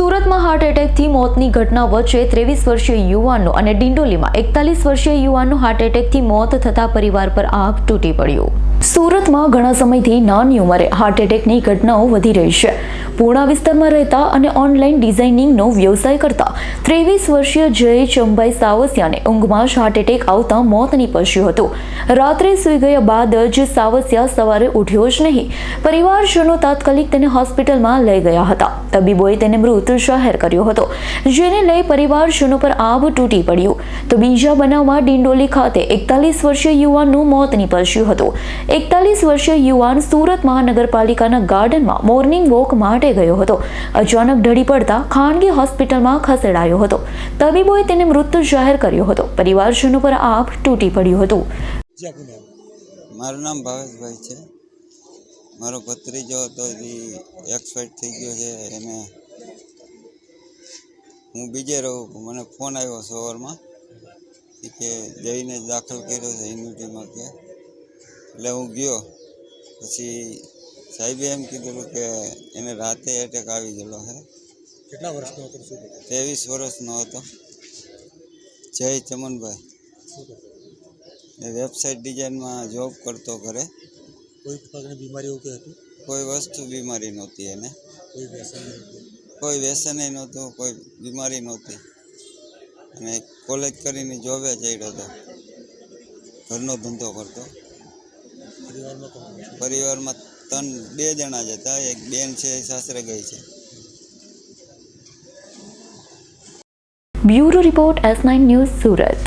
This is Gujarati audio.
સુરતમાં હાર્ટ એટેકથી મોતની ઘટના વચ્ચે ત્રેવીસ વર્ષીય યુવાનનું અને ડિંડોલીમાં એકતાલીસ વર્ષીય યુવાનનું હાર્ટ એટેકથી મોત થતાં પરિવાર પર આગ તૂટી પડ્યું. સુરતમાં ઘણા સમયથી નાની ઉંમરે હાર્ટ એટેકની ઘટનાઓ વધી રહી છે. પૂર્ણા વિસ્તારમાં રહેતા અને ઓનલાઈન ડિઝાઇનિંગનો વ્યવસાય કરતા ત્રેવીસ વર્ષીય જય ચંબાઈ સાવસિયાને ઊંઘમાં જ હાર્ટ એટેક આવતા મોત નીપજ્યું હતું. રાત્રે સૂઈ ગયા બાદ જ સાવસિયા સવારે ઉઠ્યો જ નહીં. પરિવારજનો તાત્કાલિક તેને હોસ્પિટલમાં લઈ ગયા હતા. તબીબોએ તેને મૃત જાહેર કર્યો હતો, જેને લઈ પરિવારજનો પર આભ તૂટી પડ્યું. તો બીજા બનાવમાં ડિંડોલી ખાતે એકતાલીસ વર્ષીય યુવાનનું મોત નીપજ્યું હતું. એકતાલીસ વર્ષીય યુવાન સુરત મહાનગરપાલિકાના ગાર્ડનમાં મોર્નિંગ વોક માટે ગયો હતો. અચાનક ઢળી પડતા ખાનગી હોસ્પિટલમાં ખસેડાયો હતો. તબીબોએ તેને મૃત જાહેર કર્યો હતો. પરિવારજનો પર આપ તૂટી પડ્યું હતું. મારું નામ ભાવેશભાઈ છે. મારો ભત્રીજો હતો એ એક્સપાયર થઈ ગયો છે. એને હું બીજે રહું મને ફોન આવ્યો સવારમાં કે જઈને દાખલ કર્યો છે યુનિટીમાં કે એટલે હું ગયો. પછી સાહેબે એમ કીધેલું કે એને રાતે એટેક આવી ગયેલો છે કેટલા વર્ષનો હતો શું ત્રેવીસ વર્ષનો હતો. જય ચમનભાઈ. એ વેબસાઇટ ડિઝાઇનમાં જોબ કરતો ઘરે. કોઈ પ્રકારની બીમારી કંઈ હતું? કોઈ વસ્તુ બીમારી નહોતી એને. કોઈ વ્યસન કોઈ વ્યસન નહોતું કોઈ બીમારી નહોતી. અને કોલેજ કરીને જોબે ચડ્યો હતો. ઘરનો ધંધો કરતો. પરિવારમાં ત્રણ બે જણા જ હતા. એક બેન છે સાસરે ગઈ છે. Bureau report S nine news Surat.